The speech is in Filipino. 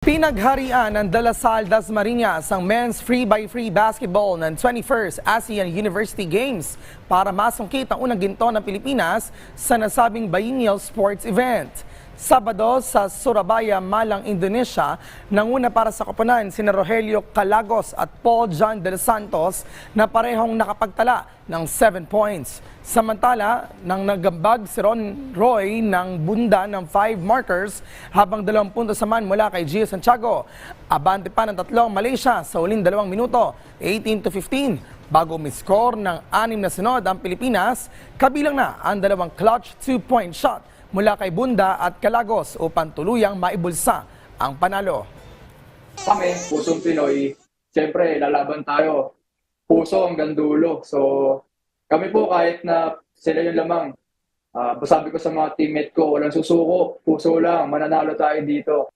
Pinagharian ng Dalasal Dasmariñas ang men's free-by-free basketball ng 21st ASEAN University Games para masungkit ang unang ginto ng Pilipinas sa nasabing biennial sports event. Sabado sa Surabaya, Malang, Indonesia, nanguna para sa koponan sina Rogelio Calagos at Paul John de los Santos na parehong nakapagtala ng 7 points. Samantala, nang nagambag si Ron Roy ng bunda ng 5 markers habang dalawang puntos naman mula kay Gio Santiago. Abante pa ng tatlong Malaysia sa uling dalawang minuto, 18 to 15 bago miscore ng anim na sunod ang Pilipinas, kabilang na ang dalawang clutch two-point shot mula kay Bunda at Calagos upang tuluyang maibulsa ang panalo. kami, pusong Pinoy, siyempre lalaban tayo. Puso hanggang dulo. So, kami po kahit na sila yung lamang, ah, sabi ko sa mga teammate ko, walang susuko, puso lang, mananalo tayo dito.